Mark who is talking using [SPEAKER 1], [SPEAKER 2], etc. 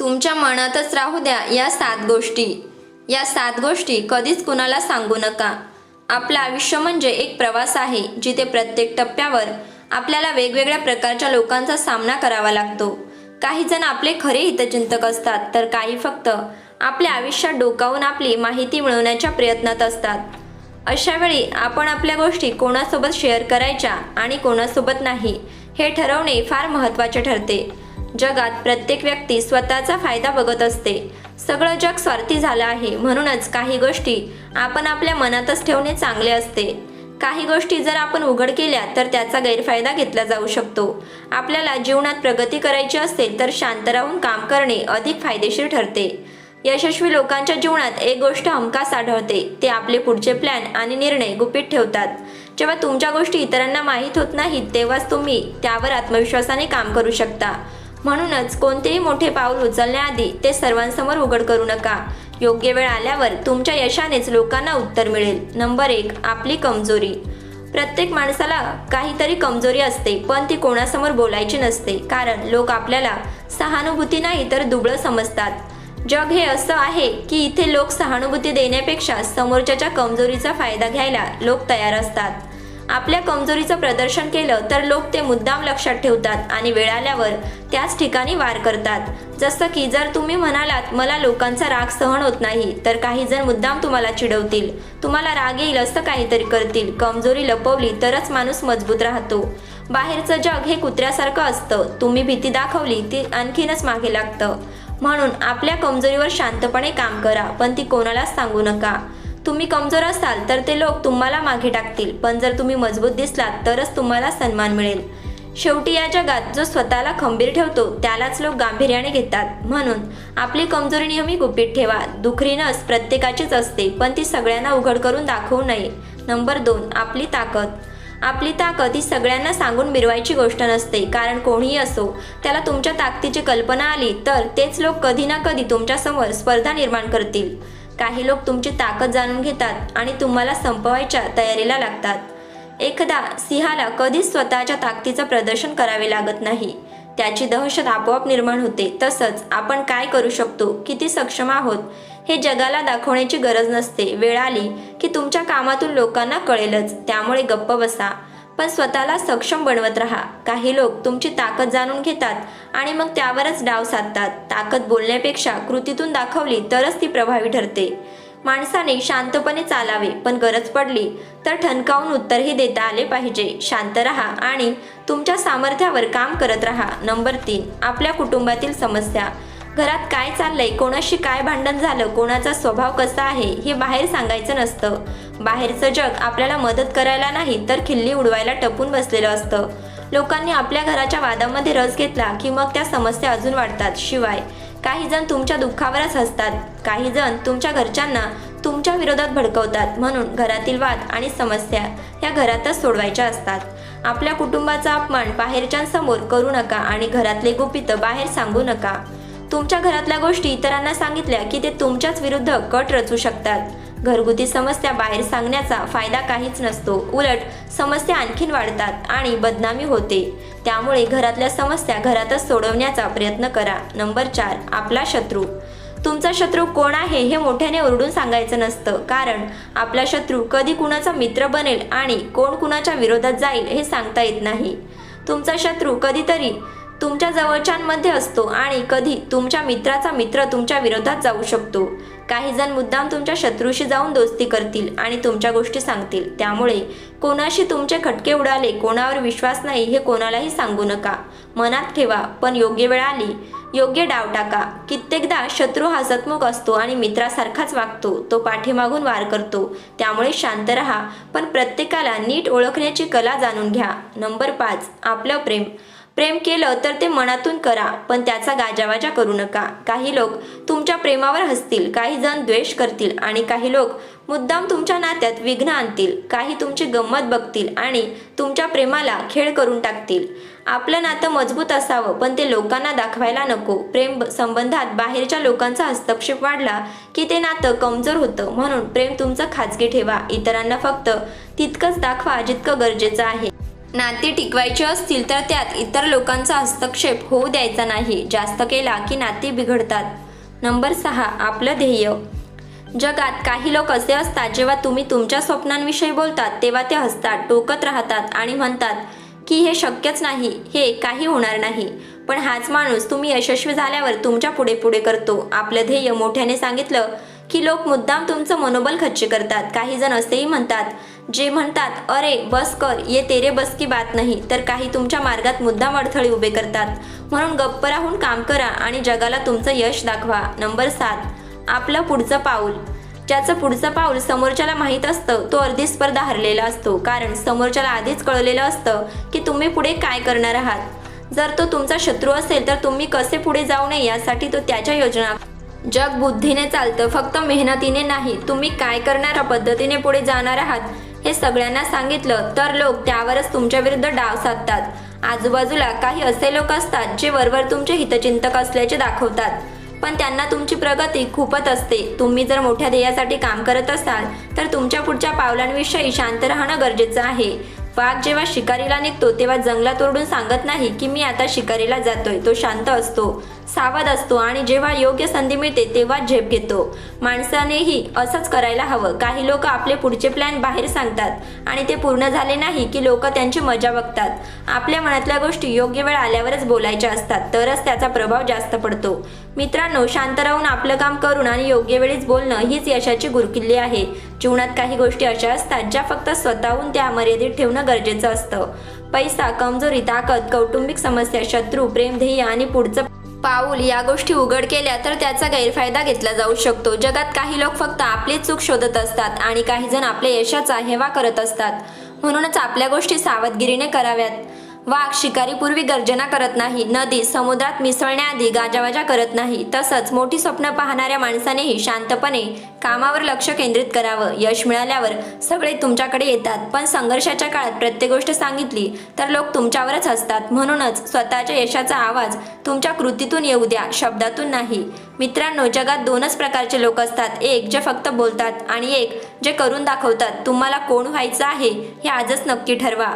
[SPEAKER 1] तुमच्या मनातच राहू द्या या सात गोष्टी. या सात गोष्टी कधीच कुणाला सांगू नका. आपलं आयुष्य म्हणजे एक प्रवास आहे जिथे प्रत्येक टप्प्यावर आपल्याला वेगवेगळ्या प्रकारच्या लोकांचा सामना करावा लागतो. काही जण आपले खरे हितचिंतक असतात तर काही फक्त आपल्या आयुष्यात डोकावून आपली माहिती मिळवण्याच्या प्रयत्नात असतात. अशा वेळी आपण आपल्या गोष्टी कोणासोबत शेअर करायच्या आणि कोणासोबत नाही हे ठरवणे फार महत्त्वाचे ठरते. जगात प्रत्येक व्यक्ती स्वतःचा फायदा बघत असते. सगळं जग स्वार्थी झालं आहे. म्हणूनच काही गोष्टी आपण आपल्या मनातच ठेवणे चांगले असते. काही गोष्टी जर आपण उघड केल्या तर त्याचा गैरफायदा घेतला जाऊ शकतो. आपल्याला जीवनात प्रगती करायची असेल तर शांत राहून काम करणे अधिक फायदेशीर ठरते. यशस्वी लोकांच्या जीवनात एक गोष्ट हमखास आढळते. ते आपले पुढचे प्लॅन आणि निर्णय गुपित ठेवतात. जेव्हा तुमच्या गोष्टी इतरांना माहीत होत नाहीत तेव्हाच तुम्ही त्यावर आत्मविश्वासाने काम करू शकता. म्हणूनच कोणतेही मोठे पाऊल उचलण्याआधी ते सर्वांसमोर उघड करू नका. योग्य वेळ आल्यावर तुमच्या यशानेच लोकांना उत्तर मिळेल. नंबर एक आपली कमजोरी. प्रत्येक माणसाला काहीतरी कमजोरी असते पण ती कोणासमोर बोलायची नसते कारण लोक आपल्याला सहानुभूती नाही तर दुबळं समजतात. जग हे असं आहे की इथे लोक सहानुभूती देण्यापेक्षा समोरच्याच्या कमजोरीचा फायदा घ्यायला लोक तयार असतात. आपल्या कमजोरीचं प्रदर्शन केलं तर लोक ते मुद्दाम लक्षात ठेवतात आणि वेळ आल्यावर त्याच ठिकाणी वार करतात. जसं की जर तुम्ही म्हणालात मला लोकांचा राग सहन होत नाही तर काही जण मुद्दाम तुम्हाला चिडवतील. तुम्हाला राग येईल असं काहीतरी करतील. कमजोरी लपवली तरच माणूस मजबूत राहतो. बाहेरचं जग हे कुत्र्यासारखं असतं. तुम्ही भीती दाखवली ती आणखीनच मागे लागतं. म्हणून आपल्या कमजोरीवर शांतपणे काम करा पण ती कोणालाच सांगू नका. तुम्ही कमजोर असाल तर ते लोक तुम्हाला मागे टाकतील. पण जर तुम्ही मजबूत दिसलात तरच तुम्हाला सन्मान मिळेल. शेवटी या जगात जो स्वतःला खंबीर ठेवतो त्यालाच लोक गांभीर्याने घेतात. म्हणून आपली कमजोरी नेहमी गुपित ठेवा. दुखरी नस प्रत्येकाचीच असते पण ती सगळ्यांना उघड करून दाखवू नये. नंबर दोन आपली ताकद. आपली ताकद ही सगळ्यांना सांगून मिरवायची गोष्ट नसते कारण कोणीही असो त्याला तुमच्या ताकदीची कल्पना आली तर तेच लोक कधी ना कधी तुमच्यासमोर स्पर्धा निर्माण करतील. काही लोक तुमची ताकद जाणून घेतात आणि तुम्हाला संपवायच्या तयारीला लागतात. एकदा सिंहाला कधीच स्वतःच्या ताकदीचं प्रदर्शन करावे लागत नाही. त्याची दहशत आपोआप निर्माण होते. तसंच आपण काय करू शकतो? किती सक्षम आहोत? हे जगाला दाखवण्याची गरज नसते. वेळ आली की तुमच्या कामातून लोकांना कळेलच. त्यामुळे गप्प बसा. पण स्वतःला सक्षम बनवत राहा. काही लोक तुमची ताकद जाणून घेतात आणि मग त्यावरच डाव साधतात. ताकद बोलण्यापेक्षा कृतीतून दाखवली तरच ती प्रभावी ठरते. माणसाने शांतपणे चालावे पण गरज पडली तर ठणकावून उत्तरही देता आले पाहिजे. शांत राहा आणि तुमच्या सामर्थ्यावर काम करत राहा. नंबर तीन आपल्या कुटुंबातील समस्या. घरात काय चाललंय कोणाशी काय भांडण झालं कोणाचा स्वभाव कसा आहे हे बाहेर सांगायचं नसतं. बाहेरचं जग आपल्याला मदत करायला नाही तर खिल्ली उडवायला टपून बसलेलं असतं. लोकांनी आपल्या घराच्या वादामध्ये रस घेतला की मग त्या समस्या अजून वाढतात. शिवाय काही जण तुमच्या दुःखावरच हसतात. काही जण तुमच्या घरच्यांना तुमच्या विरोधात भडकवतात. म्हणून घरातील वाद आणि समस्या ह्या घरातच सोडवायच्या असतात. आपल्या कुटुंबाचा अपमान बाहेरच्यांसमोर करू नका आणि घरातले गुपित बाहेर सांगू नका. तुमच्या घरातल्या गोष्टी इतरांना सांगितल्या की ते तुमच्याच विरुद्ध कट रचू शकतात. घरगुती समस्या बाहेर सांगण्याचा फायदा काहीच नसतो. उलट समस्या आणखीन वाढतात आणि बदनामी होते. त्यामुळे घरातल्या समस्या घरातच सोडवण्याचा प्रयत्न करा. नंबर चार आपला शत्रू. तुमचा शत्रू कोण आहे हे मोठ्याने ओरडून सांगायचं नसतं. कारण आपला शत्रू कधी कुणाचा मित्र बनेल आणि कोण कुणाच्या विरोधात जाईल हे सांगता येत नाही. तुमचा शत्रू कधीतरी तुमच्या जवळच्यांमध्ये असतो आणि कधी तुमच्या मित्राचा मित्र तुमच्या विरोधात जाऊ शकतो. काही जण मुद्दाम तुमच्या शत्रूशी जाऊन दोस्ती करतील आणि तुमच्या गोष्टी सांगतील. त्यामुळे कोणाशी तुमचे खटके उडाले कोणावर विश्वास नाही हे कोणालाही सांगू नका. मनात ठेवा पण योग्य वेळ आली योग्य डाव टाका. कित्येकदा शत्रू हसतमुख असतो आणि मित्रासारखाच वागतो. तो पाठीमागून वार करतो. त्यामुळे शांत रहा पण प्रत्येकाला नीट ओळखण्याची कला जाणून घ्या. नंबर पाच आपलं प्रेम. प्रेम केलं तर ते मनातून करा पण त्याचा गाजावाजा करू नका. काही लोक तुमच्या प्रेमावर हसतील काही जण द्वेष करतील आणि काही लोक मुद्दाम तुमच्या नात्यात विघ्न आणतील. काही तुमची गंमत बघतील आणि तुमच्या प्रेमाला खेळ करून टाकतील. आपलं नातं मजबूत असावं पण ते लोकांना दाखवायला नको. प्रेम संबंधात बाहेरच्या लोकांचा हस्तक्षेप वाढला की ते नातं कमजोर होतं. म्हणून प्रेम तुमचं खाजगी ठेवा इतरांना फक्त तितकंच दाखवा जितकं गरजेचं आहे. नाते टिकवायची असतील तर त्यात इतर लोकांचा हस्तक्षेप होऊ द्यायचा नाही. जास्त केला की नाते बिघडतात. नंबर सहा आपलं ध्येय. जगात काही लोक असे असतात जेव्हा तुम्ही तुमच्या स्वप्नांविषयी बोलतात तेव्हा ते हसतात टोकत राहतात आणि म्हणतात की हे शक्यच नाही हे काही होणार नाही. पण हाच माणूस तुम्ही यशस्वी झाल्यावर तुमच्यापुढे पुढे करतो. आपलं ध्येय मोठ्याने सांगितलं की लोक मुद्दाम तुमचं मनोबल खच्ची करतात. काही जण असेही म्हणतात जे म्हणतात अरे बस कर ये तेरे बस की बात नाही तर काही तुमच्या मार्गात मुद्दाम अडथळे उभे करतात. म्हणून गप्प राहून काम करा आणि जगाला तुमचं यश दाखवा. नंबर सात आपलं पुढचं पाऊल. ज्याचं पुढचं पाऊल समोरच्याला माहीत असतं तो अर्धी स्पर्धा हरलेला असतो. कारण समोरच्याला आधीच कळलेलं असतं की तुम्ही पुढे काय करणार आहात. जर तो तुमचा शत्रू असेल तर तुम्ही कसे पुढे जाऊ नये यासाठी तो त्याच्या योजना जग बुद्धीने चालतं फक्त मेहनतीने नाही. तुम्ही काय करणाऱ्या पद्धतीने पुढे जाणार आहात? हे सगळ्यांना सांगितलं तर लोक त्यावरच तुमच्या विरुद्ध डाव साधतात. आजूबाजूला काही असे लोक असतात जे वरवर तुमचे हितचिंतक असल्याचे दाखवतात. पण त्यांना तुमची प्रगती खूपच असते. तुम्ही जर मोठ्या ध्येयासाठी काम करत असाल तर तुमच्या पुढच्या पावलांविषयी शांत राहणं गरजेचं आहे. वाघ जेव्हा शिकारीला निघतो तेव्हा जंगलात ओरडून सांगत नाही की मी आता शिकारीला जातोय. तो शांत असतो. सावध असतो आणि जेव्हा योग्य संधी मिळते तेव्हा झेप घेतो. माणसानेही असंच करायला हवं. काही लोक आपले पुढचे प्लॅन बाहेर सांगतात आणि ते पूर्ण झाले नाही की लोक त्यांची मजा बघतात. आपल्या मनातल्या गोष्टी योग्य वेळ आल्यावरच बोलायच्या असतात तरच त्याचा प्रभाव जास्त पडतो. मित्रांनो शांत राहून आपलं काम करून आणि योग्य वेळीच बोलणं हीच यशाची गुरकिल्ली आहे. जीवनात काही गोष्टी अशा असतात ज्या फक्त स्वतःहून त्या मर्यादित ठेवणं गरजेचं असतं. पैसा कमजोरी ताकद कौटुंबिक समस्या शत्रू प्रेम ध्येय आणि पुढचं पाऊल या गोष्टी उघड केल्या तर त्याचा गैरफायदा घेतला जाऊ शकतो. जगात काही लोक फक्त आपली चूक शोधत असतात आणि काही जण आपल्या यशाचा हेवा करत असतात. म्हणूनच आपल्या गोष्टी सावधगिरीने कराव्यात. वाघ शिकारीपूर्वी गर्जना करत नाही. नदी समुद्रात मिसळण्याआधी गाजावाजा करत नाही. तसंच मोठी स्वप्न पाहणाऱ्या माणसानेही शांतपणे कामावर लक्ष केंद्रित करावं. यश मिळाल्यावर सगळे तुमच्याकडे येतात. पण संघर्षाच्या काळात प्रत्येक गोष्ट सांगितली तर लोक तुमच्यावरच हसतात. म्हणूनच स्वतःच्या यशाचा आवाज तुमच्या कृतीतून येऊ द्या शब्दातून नाही. मित्रांनो जगात दोनच प्रकारचे लोक असतात. एक जे फक्त बोलतात आणि एक जे करून दाखवतात. तुम्हाला कोण व्हायचं आहे हे आजच नक्की ठरवा.